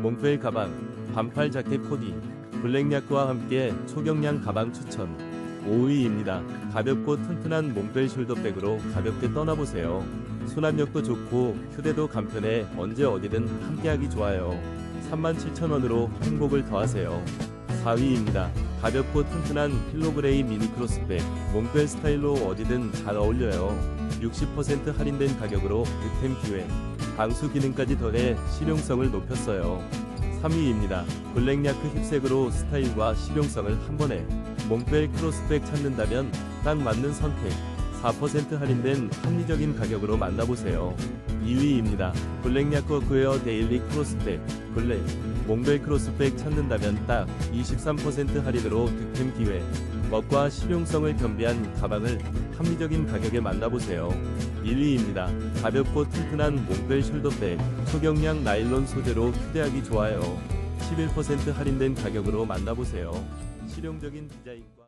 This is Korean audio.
몽펠 가방, 반팔 자켓 코디, 블랙야크와 함께 초경량 가방 추천. 5위입니다. 가볍고 튼튼한 몽벨 숄더백으로 가볍게 떠나보세요. 수납력도 좋고 휴대도 간편해 언제 어디든 함께하기 좋아요. 37,000원으로 행복을 더하세요. 4위입니다. 가볍고 튼튼한 필로그레이 미니 크로스백, 몽벨 스타일로 어디든 잘 어울려요. 60% 할인된 가격으로 득템 기회, 방수 기능까지 더해 실용성을 높였어요. 3위입니다. 블랙야크 힙색으로 스타일과 실용성을 한 번에 몽벨 크로스백 찾는다면 딱 맞는 선택. 4% 할인된 합리적인 가격으로 만나보세요. 2위입니다. 블랙야크 워크웨어 데일리 크로스백 블랙 몽벨 크로스백 찾는다면 딱 23% 할인으로 득템 기회. 멋과 실용성을 겸비한 가방을 합리적인 가격에 만나보세요. 1위입니다. 가볍고 튼튼한 몽벨 숄더백 초경량 나일론 소재로 휴대하기 좋아요. 11% 할인된 가격으로 만나보세요. 실용적인 디자인과